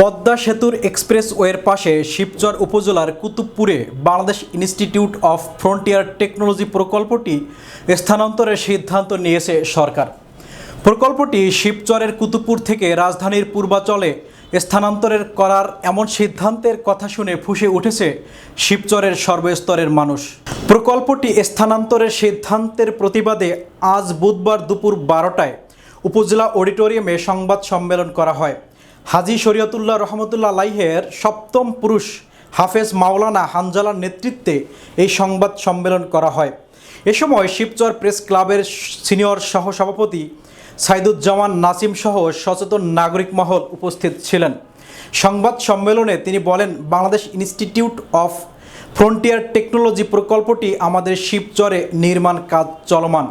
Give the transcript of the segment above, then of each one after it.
পদ্মা সেতুর এক্সপ্রেসওয়ের পাশে শিবচর উপজেলার কুতুবপুরে Bangladesh institute of frontier technology প্রকল্পটি স্থানান্তরের সিদ্ধান্ত নিয়েছে সরকার। প্রকল্পটি শিবচরের কুতুবপুর থেকে রাজধানীর পূর্বাচলে স্থানান্তরের করার এমন সিদ্ধান্তের কথা শুনে ফুঁসে উঠেছে শিবচরের সর্বস্তরের মানুষ। প্রকল্পটি স্থানান্তরের সিদ্ধান্তের প্রতিবাদে আজ বুধবার দুপুর বারোটায় উপজেলা অডিটোরিয়ামে সংবাদ সম্মেলন করা হয়। হাজি শরীয়তুল্লাহ রহমতুল্লাহ আলাইহের সপ্তম পুরুষ হাফেজ মাওলানা হানজালার নেতৃত্বে এই সংবাদ সম্মেলন করা হয়। এ সময় শিবচর প্রেস ক্লাবের সিনিয়র সহসভাপতি সাইদুজ্জামান নাসিম সহ সচেতন নাগরিক মহল উপস্থিত ছিলেন। সংবাদ সম্মেলনে তিনি বলেন, Bangladesh institute of frontier technology প্রকল্পটি আমাদের শিবচরে নির্মাণ কাজ চলমান।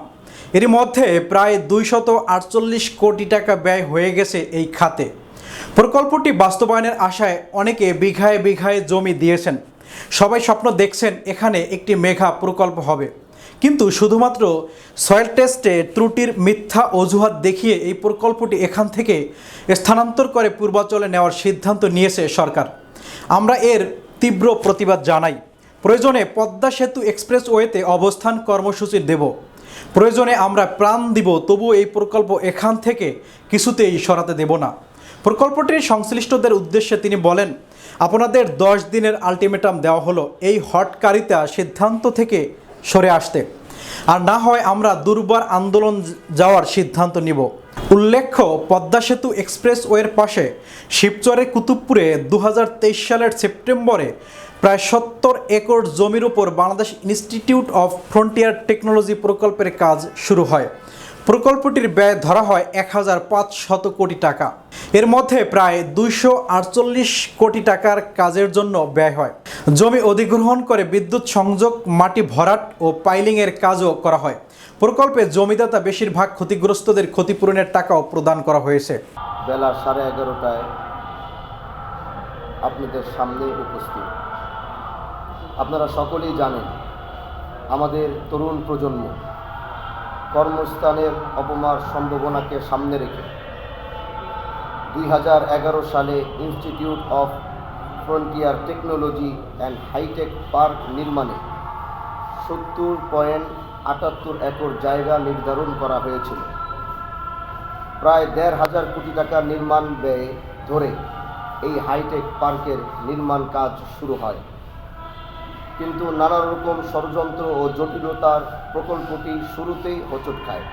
এর মধ্যে প্রায় দুইশত আটচল্লিশ কোটি টাকা ব্যয় হয়ে গেছে এই খাতে। প্রকল্পটি বাস্তবায়নের আশায় অনেকে বিঘায় বিঘায় জমি দিয়েছেন। সবাই স্বপ্ন দেখছেন এখানে একটি মেঘা প্রকল্প হবে। কিন্তু শুধুমাত্র সয়েল টেস্টে ত্রুটির মিথ্যা অজুহাত দেখিয়ে এই প্রকল্পটি এখান থেকে স্থানান্তর করে পূর্বাচলে নেওয়ার সিদ্ধান্ত নিয়েছে সরকার। আমরা এর তীব্র প্রতিবাদ জানাই। প্রয়োজনে পদ্মা সেতু এক্সপ্রেসওয়েতে অবস্থান কর্মসূচি দেব। প্রয়োজনে আমরা প্রাণ দিব তবু এই প্রকল্প এখান থেকে কিছুতেই সরাতে দেব না। প্রকল্পটির সংশ্লিষ্টদের উদ্দেশ্যে তিনি বলেন, আপনাদের দশ দিনের আলটিমেটাম দেওয়া হলো এই হটকারিতা সিদ্ধান্ত থেকে সরে আসতে। আর না হয় আমরা দুর্বার আন্দোলন যাওয়ার সিদ্ধান্ত নিব। উল্লেখ্য, পদ্মা সেতু এক্সপ্রেসওয়ের পাশে শিবচরে কুতুবপুরে দু হাজার তেইশ সালের সেপ্টেম্বরে প্রায় সত্তর একর জমির উপর Bangladesh institute of frontier technology প্রকল্পের কাজ শুরু হয়। প্রকল্পটির ব্যয় ধরা হয় এক হাজার পাঁচশত কোটি টাকা। এর মধ্যে প্রায় দুইশো আটচল্লিশ কোটি টাকার কাজের জন্য ব্যয় হয়। জমি অধিগ্রহণ করে বিদ্যুৎ সংযোগ, মাটি ভরাট ও পাইলিংয়ের কাজও করা হয়। প্রকল্পে জমিদাতা বেশিরভাগ ক্ষতিগ্রস্তদের ক্ষতিপূরণের টাকাও প্রদান করা হয়েছে। বেলা সাড়ে এগারোটায় আপনাদের সামনে উপস্থিত। আপনারা সকলেই জানেন, আমাদের তরুণ প্রজন্ম কর্মস্থানের অপমার সম্ভাবনাকে সামনে রেখে দুই হাজার এগারো সালে institute of frontier technology and hi tech park নির্মাণে সত্তর পয়েন্ট আটাত্তর একর জায়গা নির্ধারণ করা হয়েছিল। প্রায় দেড় হাজার কোটি টাকা নির্মাণ ব্যয় ধরে এই হাইটেক পার্কের নির্মাণ কাজ শুরু হয়। কিন্তু নানা রকম ষড়যন্ত্র ও জটিলতার প্রকল্পটি শুরুতেই হোঁচট খায়।